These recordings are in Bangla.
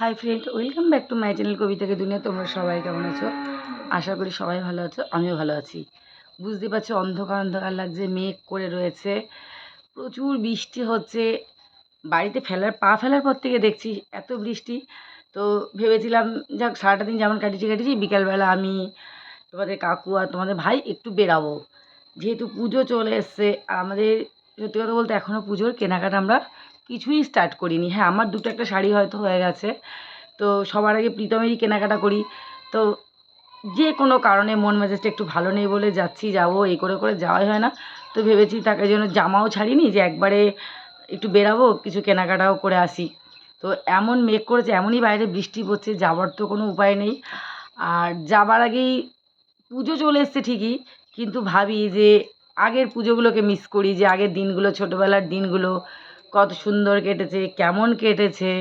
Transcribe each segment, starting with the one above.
Hi friend welcome back to my channel কবিতাকে দুনিয়া তোমরা সবাই কেমন আছো? আশা করি সবাই ভালো আছো, আমিও ভালো আছি। বুঝতে পারছ, অন্ধকার অন্ধকার লাগছে, মেঘ করে রয়েছে। প্রচুর বৃষ্টি হচ্ছে। বাড়িতে ফেলার, পা ফেলার পর থেকে দেখছি এত বৃষ্টি। তো ভেবেছিলাম, যাক সারাটা দিন যেমন কাটিয়েছি কাটিয়েছি, বিকালবেলা আমি তোমাদের কাকু আর তোমাদের ভাই একটু বেরাবো। যেহেতু পুজো চলে এসছে, আর আমাদের সত্যি কথা বলতে এখনও পুজোর কেনাকাটা আমরা কিছুই স্টার্ট করিনি। হ্যাঁ আমার দুটো একটা শাড়ি হয়তো হয়ে গেছে। তো সবার আগে প্রীতমেরই কেনাকাটা করি। তো যে কোনো কারণে মন মেজাজটা একটু ভালো নেই বলে যাচ্ছি, যাব, এই করে করে যাওয়াই হয় না। তো ভেবেছি তাকে জন্য জামাও ছাড়িনি, যে একবারে একটু বেরাবো, কিছু কেনাকাটাও করে আসি। তো এমন মেঘ করেছে, এমনই বাইরে বৃষ্টি পড়ছে যাবার তো কোনো উপায় নেই। আর যাবার আগেই পুজো চলে এসছে ঠিকই, কিন্তু ভাবি যে আগের পুজোগুলোকে মিস করি, যে আগের দিনগুলো, ছোটোবেলার দিনগুলো কত সুন্দর কেটেছে, কেমন কেটেছে।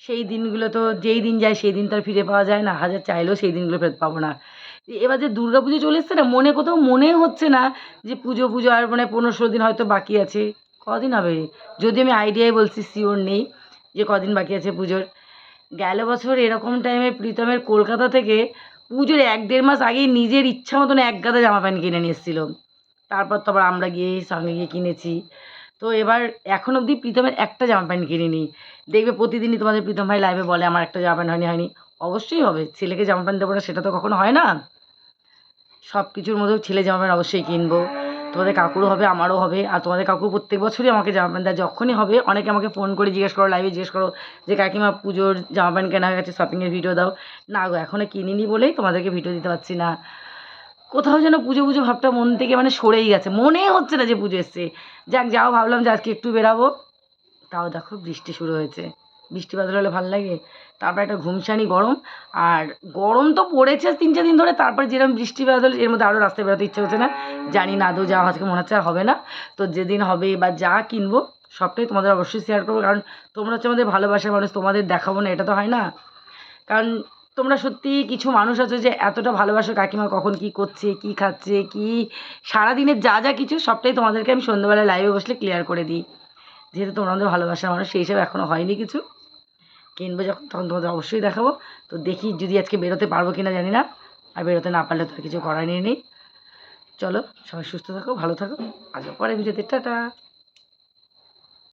সেই দিনগুলো তো যেই দিন যায় সেই দিন তো আর ফিরে পাওয়া যায় না, হাজার চাইলেও সেই দিনগুলো ফেরত পাবো না। এবার যে দুর্গা পুজো চলে এসছে না, মনে কোথাও মনে হচ্ছে না যে পুজো পুজো আর মানে পনেরো ষোলো দিন হয়তো বাকি আছে। কদিন হবে? যদি আমি আইডিয়ায় বলছি শিওর নেই যে কদিন বাকি আছে পুজোর। গেল বছর এরকম টাইমে প্রীতমের কলকাতা থেকে পুজোর এক দেড় মাস আগেই নিজের ইচ্ছা মতন এক গাদা জামা প্যান্ট কিনে নিয়ে এসেছিল। তারপর তো আবার আমরা গিয়ে সঙ্গে গিয়ে কিনেছি। তো এবার এখন অবধি প্রীতমের একটা জামা প্যান্ট কিনিনি। দেখবে প্রতিদিনই তোমাদের প্রীতম ভাই লাইভে বলে, আমার একটা জামা প্যান্ট হয়নি হয়নি। অবশ্যই হবে। ছেলেকে জামা প্যান্ট দেবো না, সেটা তো কখনো হয় না। সব কিছুর মধ্যেও ছেলে জামা প্যান্ট অবশ্যই কিনবো। তোমাদের কাকুরও হবে, আমারও হবে, আর তোমাদের কাকু প্রত্যেক বছরই আমাকে জামা প্যান্ট দেয়। যখনই হবে, অনেকে আমাকে ফোন করে জিজ্ঞেস করো লাইভে জিজ্ঞেস করো যে, কাকিমা, পুজোর জামা প্যান্ট কেনা হয়ে গেছে শপিংয়ের ভিডিও দাও। না গো এখনও কিনিনি বলেই তোমাদেরকে ভিডিও দিতে পারছি না। কোথাও যেন পুজো পুজো ভাবটা মন থেকে মানে সরেই গেছে। মনে হচ্ছে না যে পুজো এসছে। যাক, যাও, ভাবলাম যে আজকে একটু বেরাবো। তাও দেখো বৃষ্টি শুরু হয়েছে। বৃষ্টি বাদল হলে ভালো লাগে। তারপর একটা ঘুমসানি গরম। আর গরম তো পড়েছে তিন, চার দিন ধরে। তারপরে যেরকম বৃষ্টি বাদল, এর মধ্যে আরও রাস্তায় বেরোতে ইচ্ছে হচ্ছে না। জানি না, আদৌ যাওয়া আজকে মনে হচ্ছে আর হবে না। তো যেদিন হবে বা যা কিনবো, সবটাই তোমাদের অবশ্যই শেয়ার করব। কারণ তোমরা হচ্ছে আমাদের ভালোবাসার মানুষ, তোমাদের দেখাবো না, এটা তো হয় না। কারণ তোমরা সত্যি কিছু মানুষ আছো যে এতটা ভালোবাসো কাকিমা কখন কি করছে, কি খাচ্ছে, কি? সারাদিনের যা যা কিছু সবটাই তোমাদেরকে আমি সন্ধ্যাবেলা লাইভে বসলে ক্লিয়ার করে দিই। যেহেতু তোমরা আমাদের ভালোবাসার মানুষ, সেই হিসাবে এখনও হয়নি কিছু। কিনবো যখন, তখন তোমাদের অবশ্যই দেখাবো। তো দেখি যদি আজকে বেরোতে পারব কি না জানি না। আর বেরোতে না পারলে তো আর কিছু করার নেই। চলো, সবাই সুস্থ থাকো, ভালো থাকো। আজও পরে ভিডিওতে, টাটা।